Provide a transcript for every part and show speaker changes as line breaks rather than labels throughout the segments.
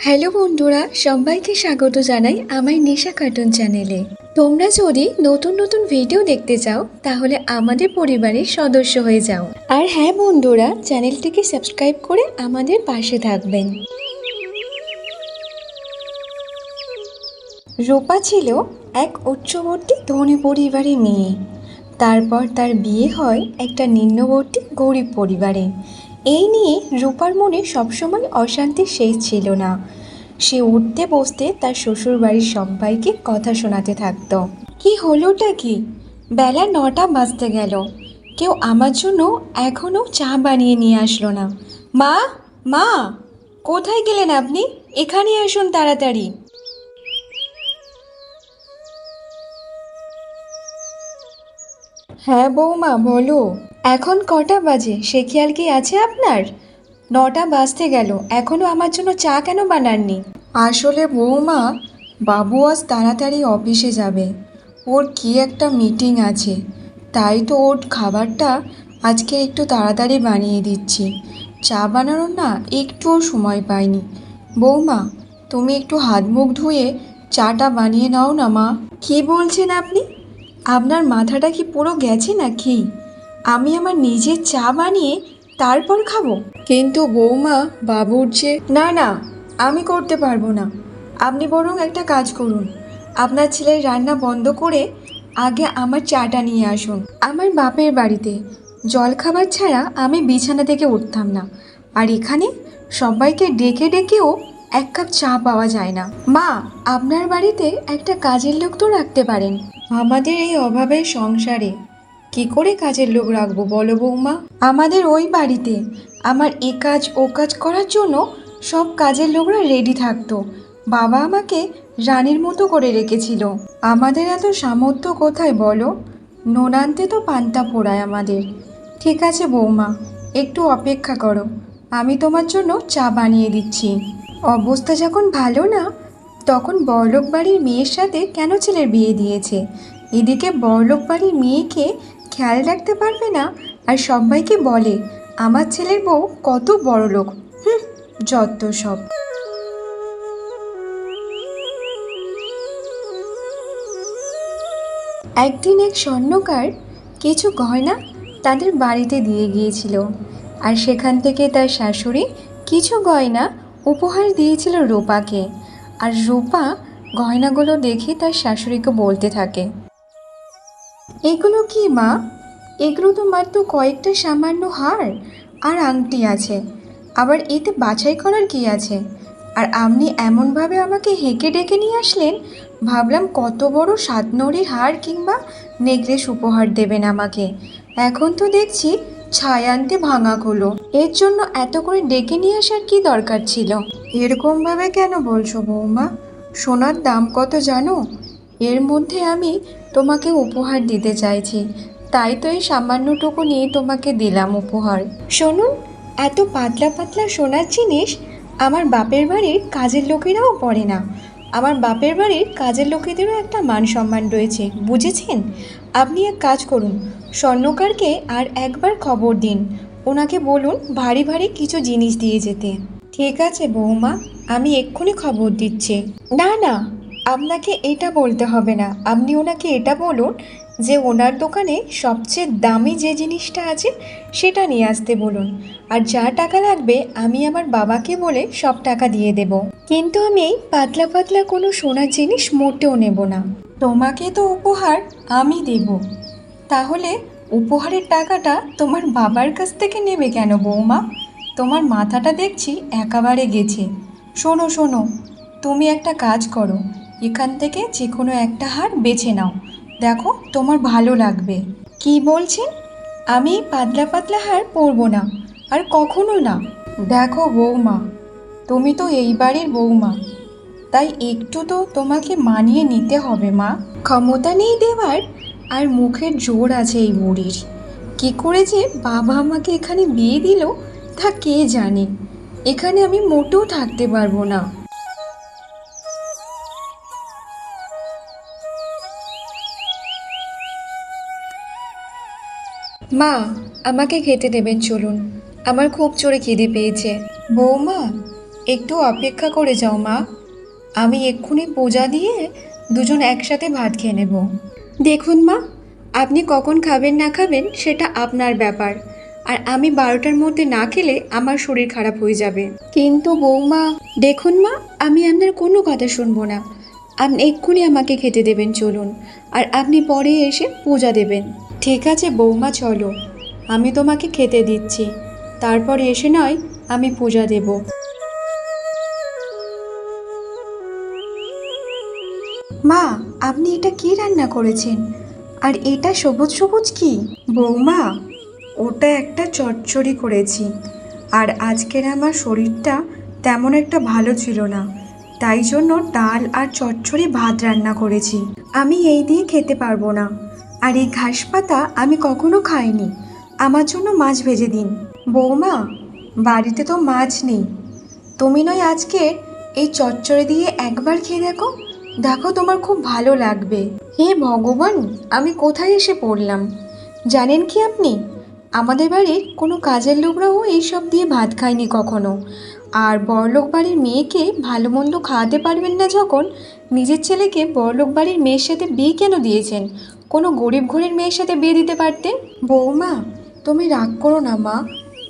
Hello বন্ধুরা, সবাইকে স্বাগত জানাই আমার নেশা কার্টুন চ্যানেলে। তোমরা যদি নতুন নতুন ভিডিও দেখতে চাও, তাহলে আমাদের পরিবারের সদস্য হয়ে যাও। আর হ্যাঁ বন্ধুরা, চ্যানেলটিকে সাবস্ক্রাইব করে আমাদের পাশে থাকবেন। রূপা ছিল এক উচ্চবর্তী ধনী পরিবারের মেয়ে। তারপর তার বিয়ে হয় একটা নিম্নবর্তী গরিব পরিবারে। এই নিয়ে রূপার মনে সবসময় অশান্তি শেষ ছিল না। সে উঠতে বসতে তার শ্বশুর বাড়ির সবাইকে কথা শোনাতে থাকতো। কি হলোটা কি? বেলা নটা বাজতে গেল। কেউ আমার জন্য এখনও চা বানিয়ে নিয়ে আসলো না। মা মা, কোথায় গেলেন আপনি? এখানে আসুন তাড়াতাড়ি। হ্যাঁ বৌমা বলো। এখন কটা বাজে? সে খেয়াল কি আছে আপনার? নটা বাজতে গেল। এখনও আমার জন্য চা কেন বানাননি? আসলে বৌমা বাবু আজ তাড়াতাড়ি অফিসে যাবে। ওর কি একটা মিটিং আছে। তাই তো ওর খাবারটা আজকে একটু তাড়াতাড়ি বানিয়ে দিচ্ছি। চা বানানোর না একটুও সময় পাইনি। বৌমা তুমি একটু হাত মুখ ধুয়ে চাটা বানিয়ে নাও না মা। কি বলছেন আপনি? আপনার মাথাটা কি পুরো গেছে নাকি? আমি আমার নিজের চা বানিয়ে তারপর খাব। কিন্তু বৌমা, বাবুর যে না না, আমি করতে পারব না। আপনি বরং একটা কাজ করুন। আপনার ছেলের রান্না বন্ধ করে আগে আমার চাটা নিয়ে আসুন। আমার বাপের বাড়িতে। জলখাবার ছাড়া আমি বিছানা থেকে উঠতাম না। আর এখানে সবাইকে ডেকে ডেকেও এক কাপ চা পাওয়া যায় না। মা, আপনার বাড়িতে একটা কাজের লোক তো রাখতে পারেন। আমাদের এই অভাবের সংসারে কি করে কাজের লোক রাখব বলো বৌমা? আমাদের ওই বাড়িতে আমার এ কাজ, ও কাজ করার জন্য সব কাজের লোকরা রেডি থাকতো। বাবা আমাকে রানীর মতো করে রেখেছিল। আমাদের এত সামর্থ্য কোথায় বলো? নুন আনতে তো পান্তা পোড়ায় আমাদের। ঠিক আছে বৌমা, একটু অপেক্ষা করো। আমি তোমার জন্য চা বানিয়ে দিচ্ছি। অবস্থা যখন ভালো না, তখন বড়লোক বাড়ির মেয়ের সাথে কেন ছেলের বিয়ে দিয়েছে? এদিকে বড়লোক বাড়ির মেয়েকে খেয়াল রাখতে পারবে না, আর সবাইকে বলে, আমার ছেলের বউ কত বড় লোক হুম, যত সব। একদিন এক স্বর্ণকার কিছু গয়না তাদের বাড়িতে দিয়ে গিয়েছিল, আর সেখান থেকে তার শাশুড়ি কিছু গয়না উপহার দিয়েছিল রূপাকে। আর রূপা গয়নাগুলো দেখে তার শাশুড়িকে বলতে থাকে, এগুলো কি মা? এগুলো তো মাত্র কয়েকটা সামান্য হার আর আংটি আছে। আবার এতে বাছাই করার কি আছে? আর আপনি এমনভাবে আমাকে হেঁকে ডেকে নিয়ে আসলেন? ভাবলাম কত বড় সাতনড়ির হার কিংবা নেকলেস উপহার দেবেন আমাকে। এখন তো দেখছি ছায় আনতে ভাঙা হলো এর জন্য এত করে ডেকে নিয়ে আসার কি দরকার ছিল? এরকমভাবে কেন বলছো বৌমা? সোনার দাম কত জানো? এর মধ্যে আমি তোমাকে উপহার দিতে চাইছি। তাই তো এই সামান্যটুকু নিয়ে তোমাকে দিলাম উপহার। শুনুন এত পাতলা পাতলা সোনার জিনিস আমার বাপের বাড়ির কাজের লোকেরাও পড়ে না। আমার বাপের বাড়ির কাজের লোকেদেরও একটা মান সম্মান রয়েছে, বুঝেছেন? আপনি এক কাজ করুন, স্বর্ণকারকে আর একবার খবর দিন, ওনাকে বলুন ভারী ভারী কিছু জিনিস দিয়ে যেতে। ঠিক আছে বৌমা, আমি এক্ষুনি খবর দিচ্ছি। না না আপনাকে এটা বলতে হবে না। আপনি ওনাকে এটা বলুন যে ওনার দোকানে সবচেয়ে দামি যে জিনিসটা আছে সেটা নিয়ে আসতে বলুন। আর যা টাকা লাগবে আমি আমার বাবাকে বলে সব টাকা দিয়ে দেব। কিন্তু আমি পাতলা পাতলা কোনো সোনার জিনিস মোটেও নেব না। তোমাকে তো উপহার আমি দেব। তাহলে উপহারের টাকাটা তোমার বাবার কাছ থেকে নেবে কেন বৌমা? তোমার মাথাটা দেখছি একেবারে গেছে। শোনো শোনো, তুমি একটা কাজ করো। এখান থেকে যে কোনো একটা হার বেছে নাও। দেখো, তোমার ভালো লাগবে। কি বলছেন? আমি পাতলা পাতলা হার পরবো না, আর কখনো না। দেখো বৌমা, তুমি তো এই বাড়ির বৌমা। তাই একটু তো তোমাকে মানিয়ে নিতে হবে, মা। ক্ষমতা নেই দেওয়ার, আর মুখের জোর আছে এই বুড়ির। কি করে যে বাবা আমাকে এখানে বিয়ে দিল, তা কে জানে? এখানে আমি মোটেও থাকতে পারব না। মা, আমাকে খেতে দেবেন, চলুন। আমার খুব জোরে খিদে পেয়েছে। বৌমা, একটু অপেক্ষা করে যাও, মা। আমি এক্ষুনি পূজা দিয়ে দুজন একসাথে ভাত খেয়ে নেব। দেখুন, মা, আপনি কখন খাবেন, না খাবেন, সেটা আপনার ব্যাপার। আর আমি বারোটার মধ্যে না খেলে আমার শরীর খারাপ হয়ে যাবে। কিন্তু বৌমা, দেখুন, মা, আমি আপনার কোনো কথা শুনব না। আপনি এক্ষুনি আমাকে খেতে দেবেন, চলুন। আর আপনি পরে এসে পূজা দেবেন। ঠিক আছে বৌমা চলো। আমি তোমাকে খেতে দিচ্ছি। তারপর এসে নয় আমি পূজা দেব। মা আপনি এটা কি রান্না করেছেন? আর এটা সবুজ সবুজ কি? বৌমা ওটা একটা চচ্চড়ি করেছি। আর আজকের আমার শরীরটা তেমন একটা ভালো ছিল না। তাই জন্য ডাল আর চচ্চড়ি ভাত রান্না করেছি। আমি এই দিয়ে খেতে পারব না। আর এই ঘাস পাতা আমি কখনো খাইনি। আমার জন্য মাছ ভেজে দিন। বৌমা, বাড়িতে তো মাছ নেই। তুমি নয় আজকে এই চচ্চড়ি দিয়ে একবার খেয়ে দেখো। দেখো তোমার খুব ভালো লাগবে। হে ভগবান, আমি কোথায় এসে পড়লাম? জানেন কি আপনি? আমাদের বাড়ির কোনো কাজের লোকরাও এইসব দিয়ে ভাত খায়নি কখনো। আর বড়লোক বাড়ির মেয়েকে ভালো মন্দ খাওয়াতে পারবেন না যখন নিজের ছেলেকে বড়লোক বাড়ির মেয়ের সাথে বিয়ে কেন দিয়েছেন? কোনো গরিব ঘরের মেয়ের সাথে বিয়ে দিতে পারতেন বৌমা তুমি রাগ করো না মা।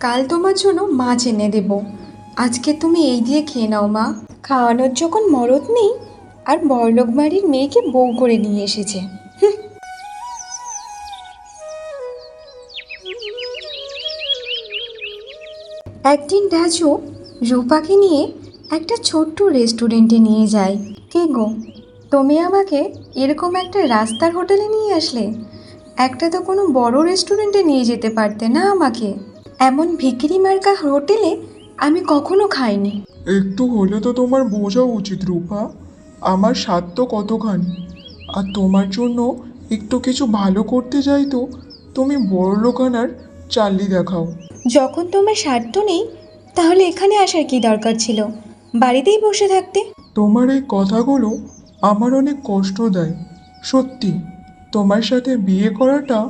কাল তোমার জন্য মাছ এনে দেব। আজকে তুমি এই দিয়ে খেয়ে নাও মা। খাওয়ানোর যখন মরদ নেই আর বড়লোক বাড়ির মেয়েকে বউ করে নিয়ে এসেছে। একদিন রাজু রূপাকে নিয়ে একটা ছোট্ট রেস্টুরেন্টে নিয়ে যায়। কে গো? তুমি আমাকে এরকম একটা রাস্তার হোটেলে নিয়ে আসলে? একটা তো কোনো বড় রেস্টুরেন্টে নিয়ে যেতে পারতে না আমাকে। এমন ভিকিরি মার্কা হোটেলে আমি কখনো খাইনি।
একটু হলে তো তোমার বোঝা উচিত রূপা। আমার স্বাদ তো কতখানি। আর তোমার জন্য একটু কিছু ভালো করতে যাই তো তুমি বড় লোকানার চাল্লি দেখাও।
যখন তোমার স্বার্থ নেই তাহলে এখানে আসার কি দরকার ছিল? বাড়িতেই বসে থাকতে?
তোমার এই কথাগুলো আমার অনেক কষ্ট দেয়। সত্যি তোমার সাথে বিয়ে করাটা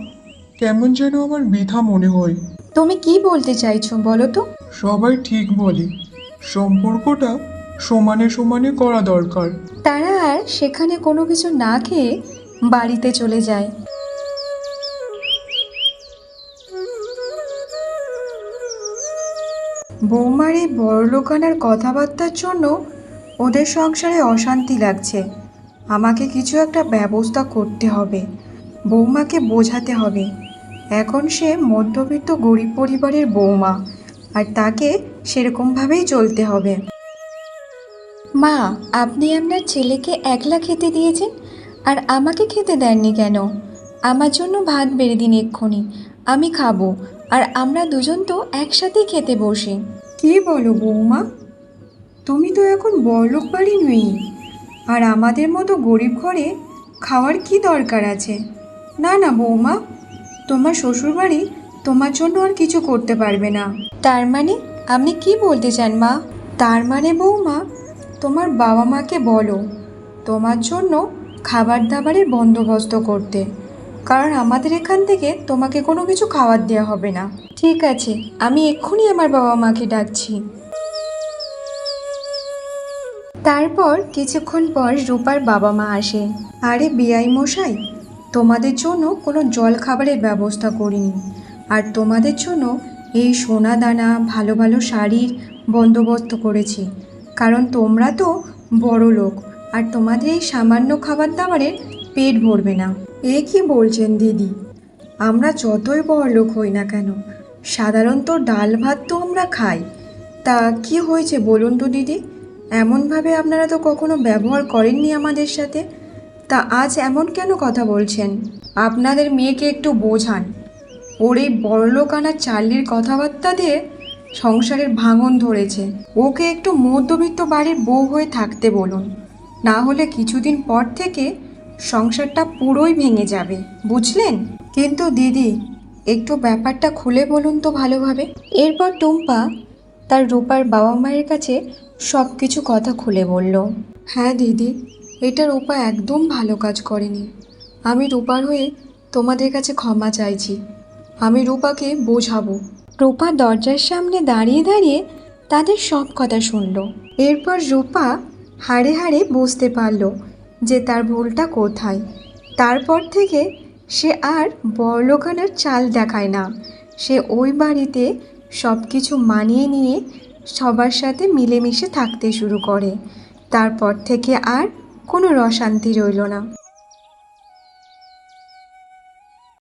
কেমন যেন আমার বৃথা মনে হয়।
তুমি কি বলতে চাইছো বলো তো?
সবাই ঠিক বলে সম্পর্কটা সমানে সমানে করা দরকার।
তারা আর সেখানে কোনো কিছু না খেয়ে বাড়িতে চলে যায়। বৌমার এই বড়লোকানার কথাবার্তার জন্য ওদের সংসারে অশান্তি লাগছে। আমাকে কিছু একটা ব্যবস্থা করতে হবে। বৌমাকে বোঝাতে হবে। এখন সে মধ্যবিত্ত গরিব পরিবারের বৌমা আর তাকে সেরকমভাবেই চলতে হবে। মা আপনি আপনার ছেলেকে একলা খেতে দিয়েছেন? আর আমাকে খেতে দেননি কেন? আমার জন্য ভাত বেড়ে দিন এক্ষুনি। আমি খাব আর আমরা দুজন তো একসাথেই খেতে বসি। কি বলো বৌমা? তুমি তো এখন বড়লোক বাড়ি নই। আর আমাদের মতো গরিব ঘরে খাওয়ার কি দরকার আছে? না না বৌমা তোমার শ্বশুরবাড়ি তোমার জন্য আর কিছু করতে পারবে না। তার মানে আপনি কি বলতে চান মা? তার মানে বৌমা তোমার বাবা মাকে বলো তোমার জন্য খাবার দাবারের বন্দোবস্ত করতে। কারণ আমাদের এখান থেকে তোমাকে কোনো কিছু খাবার দেওয়া হবে না। ঠিক আছে আমি এক্ষুনি আমার বাবা মাকে ডাকছি। তারপর কিছুক্ষণ পর রূপার বাবা মা আসে। আরে বিআই মশাই, তোমাদের জন্য কোনো জল খাবারের ব্যবস্থা করিনি। আর তোমাদের জন্য এই সোনা দানা, ভালো ভালো শাড়ির বন্দোবস্ত করেছি। কারণ তোমরা তো বড় লোক, আর তোমাদের এই সামান্য খাবার দাবারের পেট ভরবে না। এ কি বলছেন দিদি? আমরা যতই বড় লোক হই না কেন, সাধারণত ডাল ভাত তো আমরা খাই। তা কি হয়েছে বলুন তো দিদি? এমনভাবে আপনারা তো কখনো ব্যবহার করেননি আমাদের সাথে? তা আজ এমন কেন কথা বলছেন? আপনাদের মেয়েকে একটু বোঝান। ওর এই বড়লোকানা চার্লির কথাবার্তা দিয়ে সংসারের ভাঙন ধরেছে। ওকে একটু মধ্যবিত্ত বাড়ির বউ হয়ে থাকতে বলুন। না হলে কিছুদিন পর থেকে সংসারটা পুরোই ভেঙে যাবে। বুঝলেন? কিন্তু দিদি, একটু ব্যাপারটা খুলে বলুন তো ভালোভাবে। এরপর টুম্পা তার রূপার বাবা মায়ের কাছে সব কিছু কথা খুলে বলল হ্যাঁ দিদি, এটা রূপা একদম ভালো কাজ করেনি। আমি রূপার হয়ে তোমাদের কাছে ক্ষমা চাইছি। আমি রূপাকে বোঝাবো। রূপা দরজার সামনে দাঁড়িয়ে দাঁড়িয়ে তাদের সব কথা শুনলো। এরপর রূপা হাড়ে হাড়ে বুঝতে পারল যে তার ভুলটা কোথায়। তারপর থেকে সে আর বড়লোকানার চাল দেখায় না। সে ওই বাড়িতে সব কিছু মানিয়ে নিয়ে সবার সাথে মিলেমিশে থাকতে শুরু করে। তারপর থেকে আর কোনো রসান্তি রইল না।